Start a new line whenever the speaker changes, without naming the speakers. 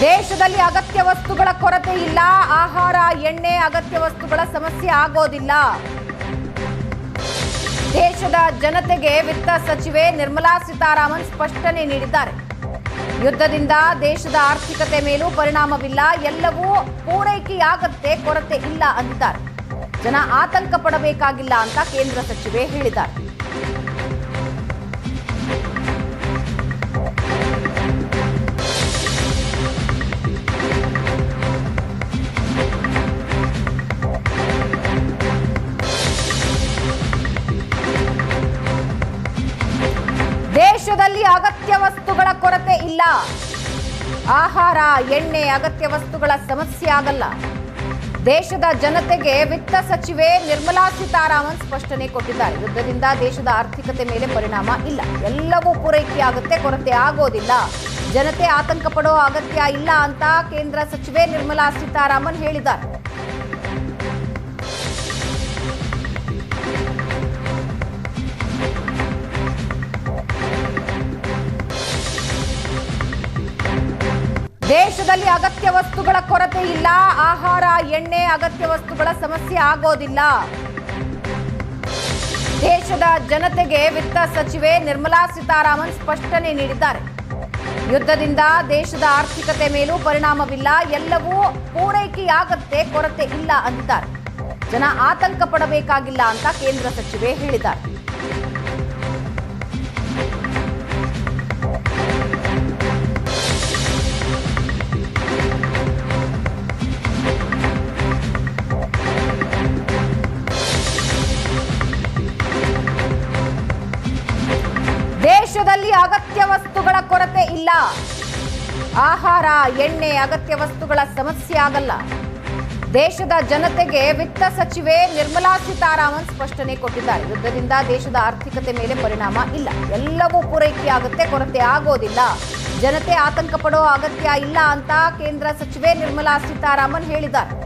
ದೇಶದಲ್ಲಿ ಅಗತ್ಯ ವಸ್ತುಗಳ ಕೊರತೆ ಇಲ್ಲ. ಆಹಾರ, ಎಣ್ಣೆ, ಅಗತ್ಯ ವಸ್ತುಗಳ ಸಮಸ್ಯೆ ಆಗೋದಿಲ್ಲ. ದೇಶದ ಜನತೆಗೆ ವಿತ್ತ ಸಚಿವೆ ನಿರ್ಮಲಾ ಸೀತಾರಾಮನ್ ಸ್ಪಷ್ಟನೆ ನೀಡಿದ್ದಾರೆ. ಯುದ್ಧದಿಂದ ದೇಶದ ಆರ್ಥಿಕತೆ ಮೇಲೂ ಪರಿಣಾಮವಿಲ್ಲ. ಎಲ್ಲವೂ ಪೂರೈಕೆಯಾಗತ್ತೆ, ಕೊರತೆ ಇಲ್ಲ ಅಂದಿದ್ದಾರೆ. ಜನ ಆತಂಕ ಪಡಬೇಕಾಗಿಲ್ಲ ಅಂತ ಕೇಂದ್ರ ಸಚಿವೆ ಹೇಳಿದ್ದಾರೆ. ದೇಶದಲ್ಲಿ ಅಗತ್ಯ ವಸ್ತುಗಳ ಕೊರತೆ ಇಲ್ಲ. ಆಹಾರ, ಎಣ್ಣೆ ಅಗತ್ಯ ವಸ್ತುಗಳ ಸಮಸ್ಯೆ ಆಗಲ್ಲ. ದೇಶದ ಜನತೆಗೆ ವಿತ್ತ ಸಚಿವೆ ನಿರ್ಮಲಾ ಸೀತಾರಾಮನ್ ಸ್ಪಷ್ಟನೆ ಕೊಟ್ಟಿದ್ದಾರೆ. ಯುದ್ಧದಿಂದ ದೇಶದ ಆರ್ಥಿಕತೆ ಮೇಲೆ ಪರಿಣಾಮ ಇಲ್ಲ. ಎಲ್ಲವೂ ಪೂರೈಕೆಯಾಗುತ್ತೆ ಕೊರತೆ ಆಗೋದಿಲ್ಲ. ಜನತೆ ಆತಂಕ ಪಡೋ ಅಗತ್ಯ ಇಲ್ಲ ಅಂತ ಕೇಂದ್ರ ಸಚಿವೆ ನಿರ್ಮಲಾ ಸೀತಾರಾಮನ್ ಹೇಳಿದ್ದಾರೆ. ದೇಶದಲ್ಲಿ ಅಗತ್ಯ ವಸ್ತುಗಳ ಕೊರತೆ ಇಲ್ಲ. ಆಹಾರ, ಎಣ್ಣೆ, ಅಗತ್ಯ ವಸ್ತುಗಳ ಸಮಸ್ಯೆ ಆಗೋದಿಲ್ಲ. ದೇಶದ ಜನತೆಗೆ ವಿತ್ತ ಸಚಿವೆ ನಿರ್ಮಲಾ ಸೀತಾರಾಮನ್ ಸ್ಪಷ್ಟನೆ ನೀಡಿದ್ದಾರೆ. ಯುದ್ಧದಿಂದ ದೇಶದ ಆರ್ಥಿಕತೆ ಮೇಲೂ ಪರಿಣಾಮವಿಲ್ಲ. ಎಲ್ಲವೂ ಪೂರೈಕೆಯಾಗತ್ತೆ, ಕೊರತೆ ಇಲ್ಲ ಅಂದಿದ್ದಾರೆ. ಜನ ಆತಂಕ ಪಡಬೇಕಾಗಿಲ್ಲ ಅಂತ ಕೇಂದ್ರ ಸಚಿವೆ ಹೇಳಿದ್ದಾರೆ. ದೇಶದಲ್ಲಿ ಅಗತ್ಯ ವಸ್ತುಗಳ ಕೊರತೆ ಇಲ್ಲ. ಆಹಾರ, ಎಣ್ಣೆ ಅಗತ್ಯ ವಸ್ತುಗಳ ಸಮಸ್ಯೆ ಆಗಲ್ಲ. ದೇಶದ ಜನತೆಗೆ ವಿತ್ತ ಸಚಿವೆ ನಿರ್ಮಲಾ ಸೀತಾರಾಮನ್ ಸ್ಪಷ್ಟನೆ ಕೊಟ್ಟಿದ್ದಾರೆ. ಯುದ್ಧದಿಂದ ದೇಶದ ಆರ್ಥಿಕತೆ ಮೇಲೆ ಪರಿಣಾಮ ಇಲ್ಲ. ಎಲ್ಲವೂ ಪೂರೈಕೆ ಆಗುತ್ತೆ, ಕೊರತೆ ಆಗೋದಿಲ್ಲ. ಜನತೆ ಆತಂಕ ಪಡೋ ಅಗತ್ಯ ಇಲ್ಲ ಅಂತ ಕೇಂದ್ರ ಸಚಿವೆ ನಿರ್ಮಲಾ ಸೀತಾರಾಮನ್ ಹೇಳಿದ್ದಾರೆ.